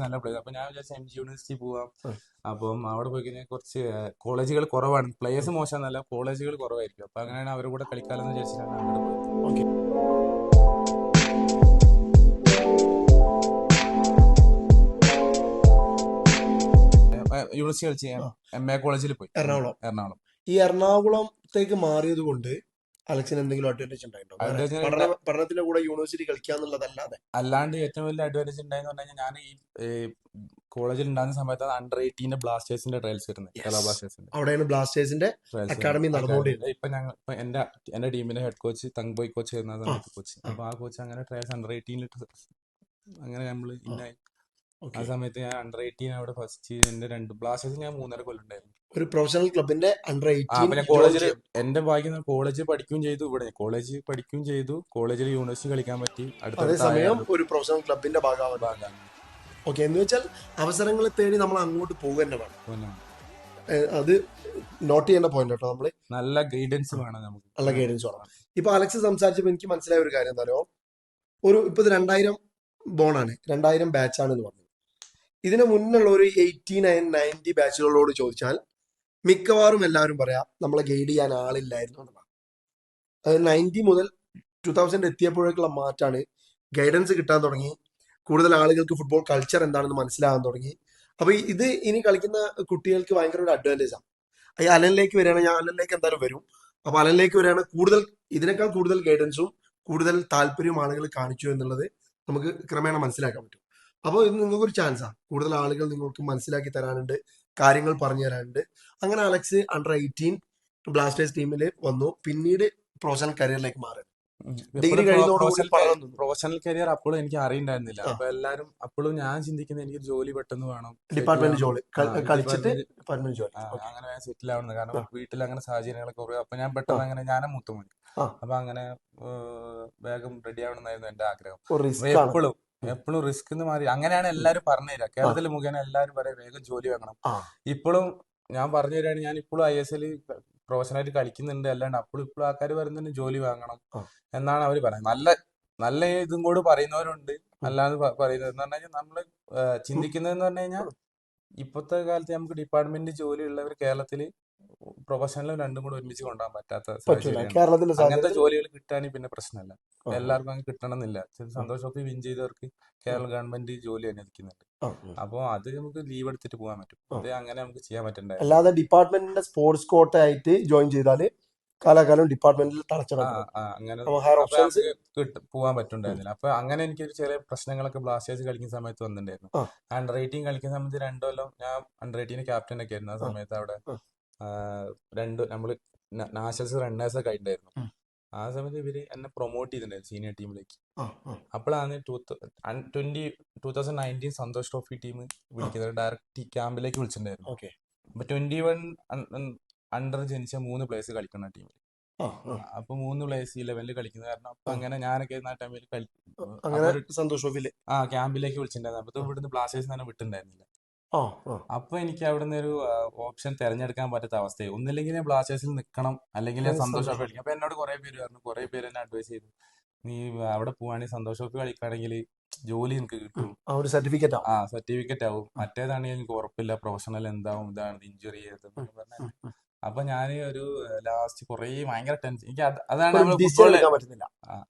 നല്ല പ്ലേസ് അപ്പൊ ഞാൻ വിചാരിച്ചു എം ജി യൂണിവേഴ്സിറ്റി പോവാം. അപ്പം അവിടെ പോയി കഴിഞ്ഞാൽ കുറച്ച് കോളേജുകൾ കുറവാണ്. പ്ലേയേഴ്സ് മോശമെന്നല്ല കോളേജുകൾ കുറവായിരിക്കും. അപ്പൊ അങ്ങനെയാണ് അവരുടെ കൂടെ കളിക്കാമെന്ന് വിചാരിച്ചിട്ടാണ് അങ്ങോട്ട് പോയത്. ഓക്കെ. യൂണിവേഴ്സിറ്റി കളിച്ച്. എം എ കോളേജിൽ പോയി. എറണാകുളം. എറണാകുളം. ഈ എറണാകുളത്തേക്ക് മാറിയത് കൊണ്ട് അലക്സിന് എന്തെങ്കിലും അഡ്വാന്റേജ് ഉണ്ടായിട്ടുണ്ടോ? പഠനത്തിന്റെ കൂടെ യൂണിവേഴ്സിറ്റി കളിക്കാന്നുള്ളതല്ലാതെ. അല്ലാണ്ട് ഏറ്റവും വലിയ അഡ്വാന്റേജ് ഉണ്ടായെന്ന് പറഞ്ഞു കഴിഞ്ഞാൽ ഞാൻ ഈ കോളേജിൽ ഉണ്ടാകുന്ന സമയത്ത് അണ്ടർ എയ്റ്റീന്റെ ബ്ലാസ്റ്റേഴ്സിന്റെ ട്രയൽസ് വരുന്നത്. കേരള ബ്ലാസ്റ്റേഴ്സിന്റെ അവിടെയാണ് ബ്ലാസ്റ്റേഴ്സിന്റെ അക്കാഡമി. നടന്നുകൊണ്ടിരുന്നത്. ഇപ്പൊ ഞങ്ങൾ എന്റെ എന്റെ ടീമിന്റെ ഹെഡ് കോച്ച് തങ്ബോയ് കോച്ച് ആയിരുന്ന കോച്ച് അപ്പൊ ആ കോച്ച് അങ്ങനെ ട്രയൽസ് അണ്ടർ എയ്റ്റീനിൽ അങ്ങനെ നമ്മൾ ഇന്നായി. ആ സമയത്ത് ഞാൻ അണ്ടർ എയ്റ്റീൻ അവിടെ ഫസ്റ്റ് എന്റെ രണ്ട് ബ്ലാസ്റ്റേഴ്സ് ഞാൻ മൂന്നര കൊല്ലം ഉണ്ടായിരുന്നു. ഒരു പ്രൊഫഷണൽ ക്ലബിന്റെ അണ്ടർ കോളേജിൽ എന്റെ ഭാഗ്യം കോളേജ് പഠിക്കുകയും ചെയ്തു ഇവിടെ കോളേജിൽ പഠിക്കുകയും ചെയ്തു. കോളേജിൽ യൂണിവേഴ്സിറ്റി കളിക്കാൻ പറ്റി. അതേസമയം ഒരു പ്രൊഫഷണൽ ക്ലബിന്റെ ഭാഗമാണ് ഓക്കെ എന്ന് വെച്ചാൽ അവസരങ്ങൾ തേടി നമ്മൾ അങ്ങോട്ട് പോകുക തന്നെ വേണം. അത് നോട്ട് ചെയ്യേണ്ട പോയിന്റ് കേട്ടോ നമ്മൾ. നല്ല ഗൈഡൻസ് വേണം നമുക്ക്. നല്ല ഗൈഡൻസ് വേണം. ഇപ്പൊ അലക്സ് സംസാരിച്ചപ്പോൾ എനിക്ക് മനസ്സിലായ ഒരു കാര്യം എന്താ പറയുക ഒരു ഇപ്പൊ ഇത് രണ്ടായിരം ബോണാണ് രണ്ടായിരം ബാച്ചാണ് എന്ന് പറഞ്ഞു. ഇതിനു മുന്നുള്ള ഒരു എയ്റ്റി നയൻ നയന്റി ബാച്ചുകളോട് ചോദിച്ചാൽ മിക്കവാറും എല്ലാവരും പറയാം നമ്മളെ ഗൈഡ് ചെയ്യാൻ ആളില്ലായിരുന്നു എന്നതാണ് അതായത് നയന്റി മുതൽ ടു തൗസൻഡ് എത്തിയപ്പോഴേക്കുള്ള മാറ്റാണ് ഗൈഡൻസ് കിട്ടാൻ തുടങ്ങി. കൂടുതൽ ആളുകൾക്ക് ഫുട്ബോൾ കൾച്ചർ എന്താണെന്ന് മനസ്സിലാകാൻ തുടങ്ങി. അപ്പൊ ഇത് ഇനി കളിക്കുന്ന കുട്ടികൾക്ക് ഭയങ്കര ഒരു അഡ്വാന്റേജ് ആണ്. ഈ അലനിലേക്ക് വരികയാണെങ്കിൽ ഞാൻ അലനിലേക്ക് എന്തായാലും വരും. അപ്പൊ അലനിലേക്ക് വരികയാണെങ്കിൽ കൂടുതൽ ഇതിനേക്കാൾ കൂടുതൽ ഗൈഡൻസും കൂടുതൽ താല്പര്യവും ആളുകൾ കാണിച്ചു എന്നുള്ളത് നമുക്ക് ക്രമേണ മനസ്സിലാക്കാൻ പറ്റും. അപ്പോൾ ഇത് നിങ്ങൾക്കൊരു ചാൻസാണ് കൂടുതൽ ആളുകൾ നിങ്ങൾക്ക് മനസ്സിലാക്കി തരാനുണ്ട്. കാര്യങ്ങൾ പറഞ്ഞു തരാനുണ്ട്. അങ്ങനെ അലക്സ് അണ്ടർ എയ്റ്റീൻ ബ്ലാസ്റ്റേഴ്സ് ടീമിൽ വന്നു. പിന്നീട് പ്രൊഫഷണൽ കരിയറിലേക്ക് മാറി. ഡിഗ്രി പ്രൊഫഷണൽ കരിയർ അപ്പോഴും എനിക്ക് അറിയണ്ടായിരുന്നില്ല. അപ്പൊ എല്ലാരും അപ്പോഴും ഞാൻ ചിന്തിക്കുന്നത് എനിക്ക് ജോലി പെട്ടെന്ന് വേണം. ഡിപ്പാർട്ട്മെന്റ് ജോലി. കളിച്ചിട്ട് ഡിപ്പാർട്ട്മെന്റ് ജോലി. അങ്ങനെ സെറ്റിൽ ആവുന്നത്. കാരണം വീട്ടിൽ അങ്ങനെ സാഹചര്യങ്ങളൊക്കെ കുറവ്. അപ്പൊ ഞാൻ പെട്ടെന്ന് അങ്ങനെ ഞാനും മൂത്തുമോൻ. ആ. അപ്പൊ അങ്ങനെ വേഗം റെഡി ആവണമെന്നായിരുന്നു എന്റെ ആഗ്രഹം. എപ്പോഴും എപ്പോഴും റിസ്ക് എന്ന് മാറി. അങ്ങനെയാണ് എല്ലാരും പറഞ്ഞു പറഞ്ഞുതരാ കേരളത്തിൽ മുഖേന എല്ലാരും പറയാം വേഗം ജോലി വാങ്ങണം. ഇപ്പോഴും ഞാൻ പറഞ്ഞു തരാണ് ഞാൻ ഇപ്പോഴും ഐ എസ് എൽ പ്രൊഫഷണലായിട്ട് കളിക്കുന്നുണ്ട്. അല്ലാണ്ട് അപ്പോഴും ഇപ്പോഴും ആൾക്കാർ പറയുന്നുണ്ട് ജോലി വാങ്ങണം എന്നാണ് അവർ പറയുന്നത്. നല്ല നല്ല ഇതും കൂടെ പറയുന്നവരുണ്ട്. അല്ലാതെ പറയുന്നത് എന്ന് പറഞ്ഞു കഴിഞ്ഞാൽ നമ്മൾ ഏഹ്, ചിന്തിക്കുന്നതെന്ന് പറഞ്ഞു കഴിഞ്ഞാൽ ഇപ്പോഴത്തെ കാലത്ത് നമുക്ക് ഡിപ്പാർട്ട്മെന്റ് ജോലി ഉള്ളവർ കേരളത്തിൽ പ്രൊഫഷണലും രണ്ടും കൂടെ ഒരുമിച്ച് കൊണ്ടുപോകാൻ പറ്റാത്ത അങ്ങനത്തെ ജോലികൾ കിട്ടാനും പിന്നെ പ്രശ്നമല്ല. എല്ലാവർക്കും അങ്ങ് കിട്ടണമെന്നില്ല. ചില സന്തോഷ് ട്രോഫി വിൻ ചെയ്തവർക്ക് കേരള ഗവൺമെന്റ് ജോലി അനുവദിക്കുന്നുണ്ട്. അപ്പോൾ അത് നമുക്ക് ലീവ് എടുത്തിട്ട് പോകാൻ പറ്റും. അത് അങ്ങനെ നമുക്ക് ചെയ്യാൻ പറ്റണ്ടേ അല്ലാതെ ഡിപ്പാർട്ട്മെന്റിന്റെ സ്പോർട്സ് കോട്ട ആയിട്ട് ജോയിൻ ചെയ്താൽ കാലാകാലം ഡിപ്പാർട്ട്മെന്റിൽ അങ്ങനെ പോകാൻ പറ്റുണ്ടായിരുന്നില്ല. അപ്പൊ അങ്ങനെ എനിക്ക് ഒരു ചെറിയ പ്രശ്നങ്ങളൊക്കെ ബ്ലാസ്റ്റേഴ്സ് കളിക്കുന്ന സമയത്ത് വന്നിട്ടുണ്ടായിരുന്നു. അണ്ടർ എയ്റ്റീൻ കളിക്കുന്ന സമയത്ത് രണ്ടു കൊല്ലം ഞാൻ അണ്ടർ എയ്റ്റീന് ക്യാപ്റ്റൻ ഒക്കെ ആയിരുന്നു. ആ. സമയത്ത് അവിടെ രണ്ട് നമ്മൾ നാഷണൽസ് റണ്ണേഴ്സ് ഒക്കെ ആയിട്ടുണ്ടായിരുന്നു. ആ സമയത്ത് ഇവർ എന്നെ പ്രൊമോട്ട് ചെയ്തിട്ടുണ്ടായിരുന്നു സീനിയർ ടീമിലേക്ക്. അപ്പോഴാണ് two twenty two thousand nineteen Santosh trophy team വിളിക്കുന്നത്. ഡയറക്റ്റ് ക്യാമ്പിലേക്ക് വിളിച്ചിട്ടുണ്ടായിരുന്നു. അപ്പൊ ട്വന്റി വൺ അണ്ടർ ജനിച്ച മൂന്ന് പ്ലേസ് കളിക്കുന്ന ടീമിൽ. അപ്പൊ മൂന്ന് പ്ലേസ് ഈ ലെവലിൽ കളിക്കുന്ന കാരണം അപ്പൊ അങ്ങനെ ഞാനൊക്കെ ആ ടൈമിൽ സന്തോഷ് ആ ക്യാമ്പിലേക്ക് വിളിച്ചിട്ടുണ്ടായിരുന്നു. അപ്പൊ ഇവിടുന്ന് ബ്ലാസ്റ്റേഴ്സ് തന്നെ വിട്ടിട്ടുണ്ടായിരുന്നില്ല. ആ ആ. അപ്പൊ എനിക്ക് അവിടുന്ന് ഒരു ഓപ്ഷൻ തിരഞ്ഞെടുക്കാൻ പറ്റാത്ത അവസ്ഥയായി. ഒന്നില്ലെങ്കിൽ ഞാൻ ബ്ലാസ്റ്റേഴ്സിൽ നിൽക്കണം. അല്ലെങ്കിൽ സന്തോഷ് ട്രോഫി കളിക്കണം അപ്പൊ എന്നോട് കുറെ പേര് പറഞ്ഞു. കുറെ പേര് എന്നെ അഡ്വൈസ് ചെയ്തു. നീ അവിടെ പോവാണെങ്കിൽ സന്തോഷ് ട്രോഫി കളിക്കുകയാണെങ്കിൽ ജോലി എനിക്ക് കിട്ടും. ആ ഒരു സർട്ടിഫിക്കറ്റ് ആ. സർട്ടിഫിക്കറ്റ് ആവും. മറ്റേതാണെങ്കിൽ എനിക്ക് ഉറപ്പില്ല. പ്രൊഫഷണൽ എന്താവും ഇതാണ് ഇഞ്ചുറി പറഞ്ഞ അപ്പൊ ഞാൻ ഒരു ലാസ്റ്റ് കുറേ ഭയങ്കര ടെൻഷൻ എനിക്ക് അതാണ്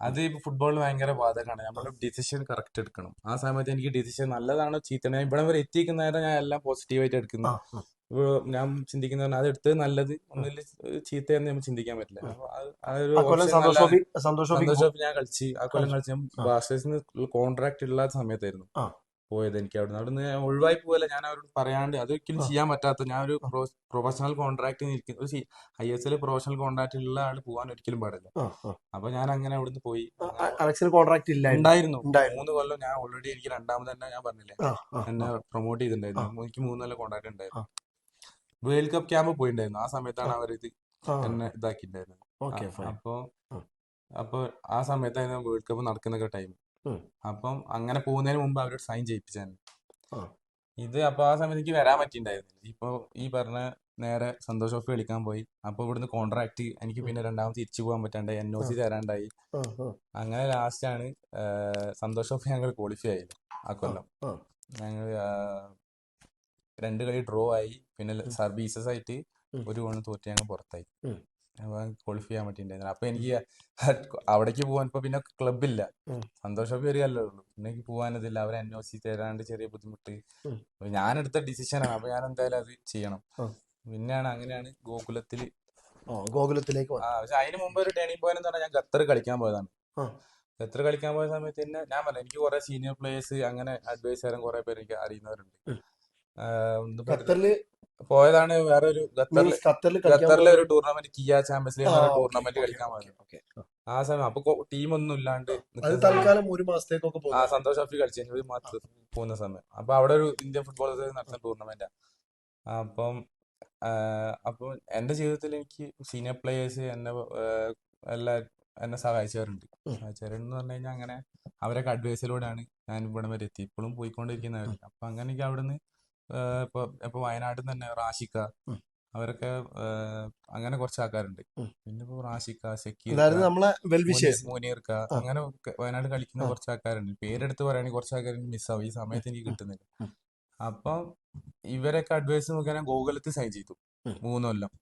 അത് ഇപ്പൊ ഫുട്ബോളിൽ ഭയങ്കര ബാധകമാണ്. നമ്മൾ ഡിസിഷൻ കറക്റ്റ് എടുക്കണം. ആ സമയത്ത് എനിക്ക് ഡിസിഷൻ നല്ലതാണോ ചീത്തണോ ഇവിടെ വരെ എത്തിക്കുന്ന നേരം ഞാൻ എല്ലാം പോസിറ്റീവായിട്ട് എടുക്കുന്നു. ഞാൻ ചിന്തിക്കുന്ന അത് എടുത്തത് നല്ലത് ഒന്നിൽ ചീത്തയെന്ന് നമുക്ക് ചിന്തിക്കാൻ പറ്റില്ല. സന്തോഷം ഞാൻ കളിച്ച് ആ കൊല്ലം കളിച്ചു. ഞാൻ ആ. ബ്ലാസ്റ്റേഴ്സിന് കോൺട്രാക്ട് ഉള്ള സമയത്തായിരുന്നു. പോയത് എനിക്ക് അവിടുന്ന്. അവിടുന്ന് ഞാൻ ഒഴിവായി പോകല്ല ഞാൻ അവരോട് പറയാണ്ട് അതൊരിക്കലും. ചെയ്യാൻ പറ്റാത്ത ഞാൻ ഒരു പ്രൊഫഷണൽ കോൺട്രാക്ട് ഒരു I S L professional contract ഉള്ള ആൾ പോകാൻ ഒരിക്കലും പാടില്ല. അപ്പൊ ഞാൻ അങ്ങനെ അവിടുന്ന് പോയി. അലക്ഷൻ കോൺട്രാക്ട് ഇല്ല ഉണ്ടായിരുന്നു. മൂന്ന് കൊല്ലം ഞാൻ ഓൾറെഡി എനിക്ക് രണ്ടാമത് തന്നെ ഞാൻ പറഞ്ഞില്ലേ? എന്നെ. പ്രൊമോട്ട് ചെയ്തിട്ടുണ്ടായിരുന്നു. എനിക്ക് മൂന്ന് കൊല്ലം കോൺട്രാക്ട് ഉണ്ടായിരുന്നു. വേൾഡ് കപ്പ് ക്യാമ്പ് പോയിണ്ടായിരുന്നു. ആ സമയത്താണ് അവർ ഇത് എന്നെ ഇതാക്കിണ്ടായിരുന്നത് അപ്പൊ. അപ്പൊ ആ സമയത്തായിരുന്നു വേൾഡ് കപ്പ് നടക്കുന്ന ടൈം. അപ്പം അങ്ങനെ പോകുന്നതിന് മുമ്പ് അവരോട് സൈൻ ചെയ്യിപ്പിച്ചാണ് ഇത് അപ്പൊ ആ സമയത്ത് എനിക്ക് വരാൻ പറ്റിണ്ടായിരുന്നു ഇപ്പൊ ഈ പറഞ്ഞ നേരെ സന്തോഷ് വിളിക്കാൻ കളിക്കാൻ പോയി. അപ്പൊ ഇവിടുന്ന് കോൺട്രാക്ട് എനിക്ക് പിന്നെ രണ്ടാമത് തിരിച്ചു പോകാൻ പറ്റാണ്ടായി. എൻ ഒ സി തരാണ്ടായി. അങ്ങനെ ലാസ്റ്റ് ആണ് സന്തോഷ് ഓഫ് ഞങ്ങൾ ക്വാളിഫൈ ആയത് ആ കൊല്ലം. ഞങ്ങൾ രണ്ട് കളി ഡ്രോ ആയി. പിന്നെ സർവീസസ് ആയിട്ട് ഒരു ഗോളിന് തോറ്റ് ഞങ്ങൾ പുറത്തായി. ക്വാളിഫൈ ചെയ്യാൻ പറ്റിയിട്ടുണ്ടായിരുന്നു അപ്പൊ എനിക്ക് അവിടേക്ക് പോകാൻ ഇപ്പൊ പിന്നെ ക്ലബില്ല. സന്തോഷം വരികയല്ലേ ഉള്ളൂ. പിന്നെ എനിക്ക് പോകാനതില്ല അവരെ സി തരാണ്ട് ചെറിയ ബുദ്ധിമുട്ട്. ഞാൻ എടുത്ത ഡിസിഷനാണ് അപ്പൊ ഞാൻ എന്തായാലും അത് ചെയ്യണം. പിന്നെയാണ് അങ്ങനെയാണ് ഗോകുലത്തിൽ ഗോകുലത്തിലേക്ക് പക്ഷെ അതിന് മുമ്പ് ഒരു ടേണിംഗ് പോയിന്റ് എന്ന് പറഞ്ഞാൽ ഞാൻ ഖത്തർ കളിക്കാൻ പോയതാണ്. ഖത്തർ കളിക്കാൻ പോയ സമയത്ത് തന്നെ ഞാൻ പറഞ്ഞു എനിക്ക് കുറെ സീനിയർ പ്ലേയേഴ്സ് അങ്ങനെ അഡ്വൈസറും കുറെ പേര് എനിക്ക് അറിയുന്നവരുണ്ട്. പോയതാണ് വേറെ ഒരു ഖത്തറിലെ ഒരു tournament Kia champions league tournament കളിക്കാൻ പോയത്. ആ സമയം അപ്പൊ ടീം ഒന്നും ഇല്ലാണ്ട് തൽക്കാലം ഒരു മാസത്തേക്കൊക്കെ ആ സന്തോഷ് ട്രോഫി കളിച്ചു ഒരു മാസം പോകുന്ന സമയം. അപ്പൊ അവിടെ ഒരു ഇന്ത്യൻ ഫുട്ബോൾ നടത്തുന്ന ടൂർണമെന്റ് അപ്പം അപ്പോൾ അപ്പം എന്റെ ജീവിതത്തിൽ എനിക്ക് സീനിയർ പ്ലേയേഴ്സ് എന്നെ എല്ലാ എന്നെ സഹായിച്ചവരുണ്ട്. സഹായിച്ചവരുണ്ട് സഹായിച്ചവരെന്ന് പറഞ്ഞു കഴിഞ്ഞാൽ അങ്ങനെ അവരൊക്കെ അഡ്വൈസിലൂടെയാണ് ഞാൻ ഇവിടെ വരെ എത്തി. ഇപ്പോഴും പോയിക്കൊണ്ടിരിക്കുന്നവർ അപ്പൊ അങ്ങനെ എനിക്ക് അവിടുന്ന് ഇപ്പൊ ഇപ്പൊ വയനാട്ടിൽ നിന്ന് തന്നെ റാഷിക്ക. അവരൊക്കെ അങ്ങനെ കുറച്ച് ആൾക്കാരുണ്ട്. പിന്നെ ഇപ്പൊ റാഷിക്ക ഷക്കീർ മുനീർക്ക അങ്ങനെ വയനാട് കളിക്കുന്ന കുറച്ച് ആൾക്കാരുണ്ട്. പേരെടുത്ത് പറയുകയാണെങ്കിൽ കുറച്ച് ആൾക്കാർ മിസ്സാവും ഈ സമയത്ത് എനിക്ക് കിട്ടുന്നില്ല. അപ്പൊ ഇവരൊക്കെ അഡ്വൈസ് മുഖേന ഗോകുലത്തിൽ സൈൻ ചെയ്തു. മൂന്നൊല്ലം മൂന്ന് കൊല്ലം.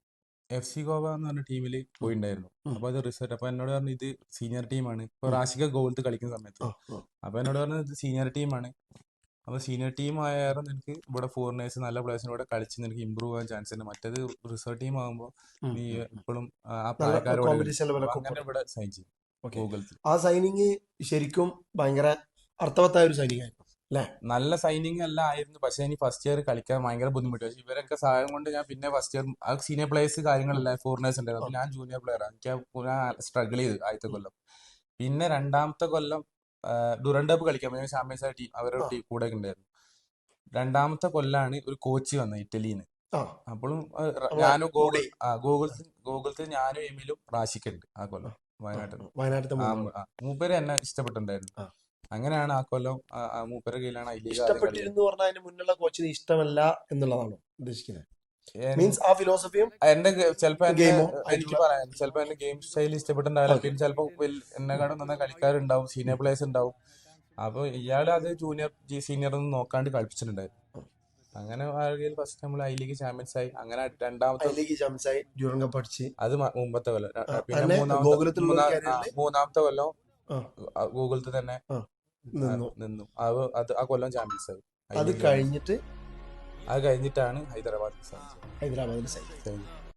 എഫ് സി ഗോവ എന്ന് പറഞ്ഞ ടീമിൽ പോയിണ്ടായിരുന്നു. അപ്പൊ അത് റിസൾട്ട് അപ്പൊ എന്നോട് പറഞ്ഞു ഇത് സീനിയർ ടീമാണ് ഇപ്പൊ. റാഷിക ഗോകുലത്ത് കളിക്കുന്ന സമയത്ത്. അപ്പൊ എന്നോട് പറഞ്ഞു ഇത് സീനിയർ ടീമാണ് അപ്പൊ സീനിയർ ടീം ആയാലും നിനക്ക് ഇവിടെ ഫോറിനേഴ്സ് നല്ല പ്ലേയേഴ്സിനോട് കളിച്ച് നിനക്ക് ഇമ്പ്രൂവ് ആവാൻ ചാൻസ് ഉണ്ട്. മറ്റേത് റിസർവ് ടീം ആകുമ്പോൾ നീ. ഇപ്പോഴും ആ ഇവിടെ സൈൻ ചെയ്യും. ആ സൈനിങ് ശരിക്കും ഭയങ്കര അർത്ഥവത്തായ ഒരു സൈനിങ് ആയിരുന്നു നല്ല സൈനിങ് അല്ല ആയിരുന്നു പക്ഷെ എനിക്ക് ഫസ്റ്റ് ഇയർ കളിക്കാൻ ഭയങ്കര ബുദ്ധിമുട്ട്. പക്ഷെ ഇവരൊക്കെ സഹായം കൊണ്ട് ഞാൻ പിന്നെ ഫസ്റ്റ് ഇയർ ആ സീനിയർ പ്ലേയേഴ്സ് കാര്യങ്ങളല്ല ഫോറിനേഴ്സ് ഉണ്ടായിരുന്നു. ഞാൻ ജൂനിയർ പ്ലെയർ ആണ് എനിക്ക് സ്ട്രഗിൾ ചെയ്തു ആദ്യത്തെ കൊല്ലം. പിന്നെ രണ്ടാമത്തെ കൊല്ലം ഡുറൻ കപ്പ് കളിക്കാൻ പോയി. ചാമ്പ്യൻസ് ടീം അവരുടെ. ടീം കൂടെ ഉണ്ടായിരുന്നു. രണ്ടാമത്തെ കൊല്ലാണ് ഒരു കോച്ച് വന്നത് ഇറ്റലിന്ന്. അപ്പോഴും ഞാനും ഗൂഗിൾ ഗൂഗിൾസ് ഗൂഗിൾസ് ഞാനും എമിലും റാഷിക്കുണ്ട് ആ കൊല്ലം. വയനാട്ടിൽ. മൂപ്പര്. എന്നെ ഇഷ്ടപ്പെട്ടിട്ടുണ്ടായിരുന്നു. അങ്ങനെയാണ് ആ കൊല്ലം മൂപ്പര കീഴിലാണ് ഇഷ്ടപ്പെട്ടിരുന്നു പറഞ്ഞാൽ അതിന് മുന്നുള്ള കോച്ചിന് ഇഷ്ടമല്ല എന്നുള്ളതാണോ ഉദ്ദേശിക്കുന്നത്? മീൻസ് ആ ഫിലോസഫിയും എന്റെ ചിലപ്പോ ഗെയിമോ എനിക്ക് പറയാം. ചിലപ്പോ എന്റെ ഗെയിം സ്റ്റൈൽ ഇഷ്ടപ്പെട്ടുണ്ടാവില്ല പിന്നെ ചിലപ്പോ എന്നെക്കാളും നന്നായി കളിക്കാരുണ്ടാവും. സീനിയർ പ്ലേയേഴ്സ് ഉണ്ടാവും. അപ്പൊ ഇയാൾ അത് ജൂനിയർ സീനിയർ ഒന്നും നോക്കാണ്ട് കളിപ്പിച്ചിട്ടുണ്ടായിരുന്നു അങ്ങനെ ആകെ ഫസ്റ്റ് നമ്മൾ ഐ ലീഗ് ചാമ്പ്യൻസ് ആയി. അങ്ങനെ രണ്ടാമത്തെ I league champions Durand cup അടിച്ച് അത് മുമ്പത്തെ കൊല്ലം. പിന്നെ മൂന്നാമത്തെ കൊല്ലം. ഗൂഗിളത്തിൽ തന്നെ നിന്നു. അത് ആ കൊല്ലം ചാമ്പ്യൻസ് ആയി. അത് കഴിഞ്ഞിട്ട് അത് കഴിഞ്ഞിട്ടാണ് ഹൈദരാബാദിൽ കഴിഞ്ഞു